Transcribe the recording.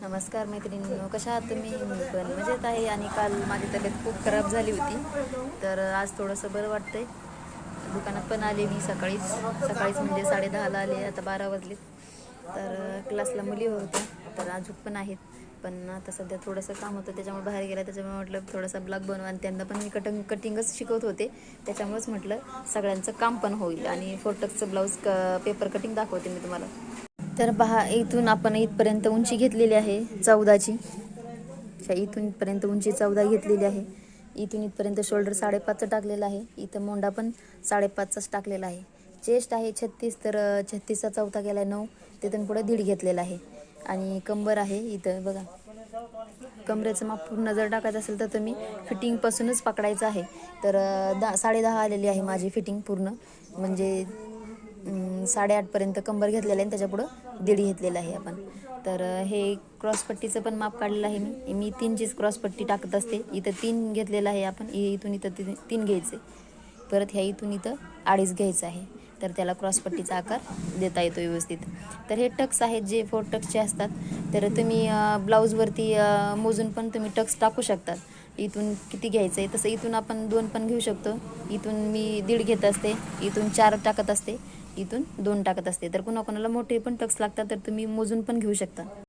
नमस्कार मैत्रिणींनो कशा आहात तुम्ही? मी पण मजेत आहे आणि काल माझी तब्येत खूप खराब झाली होती. तर आज थोडंसं बरं वाटतंय. दुकानात पण आले मी सकाळीच. सकाळीच म्हणजे साडेदहाला आले आता बारा वाजले तर क्लासला मुली होत्या तर अजून पण आहेत. पण आता सध्या थोडंसं काम होतं त्याच्यामुळे बाहेर गेला. त्याच्यामुळे म्हटलं थोडासा ब्लॉग बनवा आणि त्यांना पण मी कटिंग कटिंगच शिकवत होते. त्याच्यामुळेच म्हटलं सगळ्यांचं काम पण होईल. आणि फोटोचं ब्लाऊज क पेपर कटिंग दाखवते मी तुम्हाला. तर पहा इथून आपण इथपर्यंत उंची घेतलेली आहे चौदाची. अच्छा, इथून इथपर्यंत उंची चौदा घेतलेली आहे. इथून इथपर्यंत शोल्डर साडेपाचचं टाकलेलं आहे. इथं मोंडा पण साडेपाचचाच टाकलेला आहे. चेस्ट आहे छत्तीस तर छत्तीसचा चौथा गेला आहे नऊ. तिथून पुढे दीड घेतलेला आहे. आणि कंबर आहे इथं बघा. कमरेचं माप पूर्ण जर टाकायचं असेल तर तुम्ही फिटिंगपासूनच पकडायचं आहे. तर दा दहा साडेदहा आलेली आहे माझी फिटिंग पूर्ण. म्हणजे साडेआठपर्यंत कंबर घेतलेलं आहे आणि त्याच्यापुढं दीड घेतलेलं आहे आपण. तर हे क्रॉसपट्टीचं पण माप काढलेलं आहे मी. मी तीनचीच क्रॉसपट्टी टाकत असते. इथं तीन घेतलेलं आहे आपण. इथून इथं तीन तीन घ्यायचे. परत ह्या इथून इथं अडीच घ्यायचं आहे. तर त्याला क्रॉसपट्टीचा आकार देता येतो व्यवस्थित. तर हे टक्स आहेत जे फोर टक्सचे असतात. तर तुम्ही ब्लाऊजवरती मोजून पण तुम्ही टक्स टाकू शकतात इथून किती घ्यायचं आहे तसं इथून आपण दोन पण घेऊ शकतो. इथून मी दीड घेत असते. इथून चार टाकत असते. इथून दोन टाकत असते. तर कुणाकोणाला मोठे पण टक्स लागतात तर तुम्ही मोजून पण घेऊ शकता.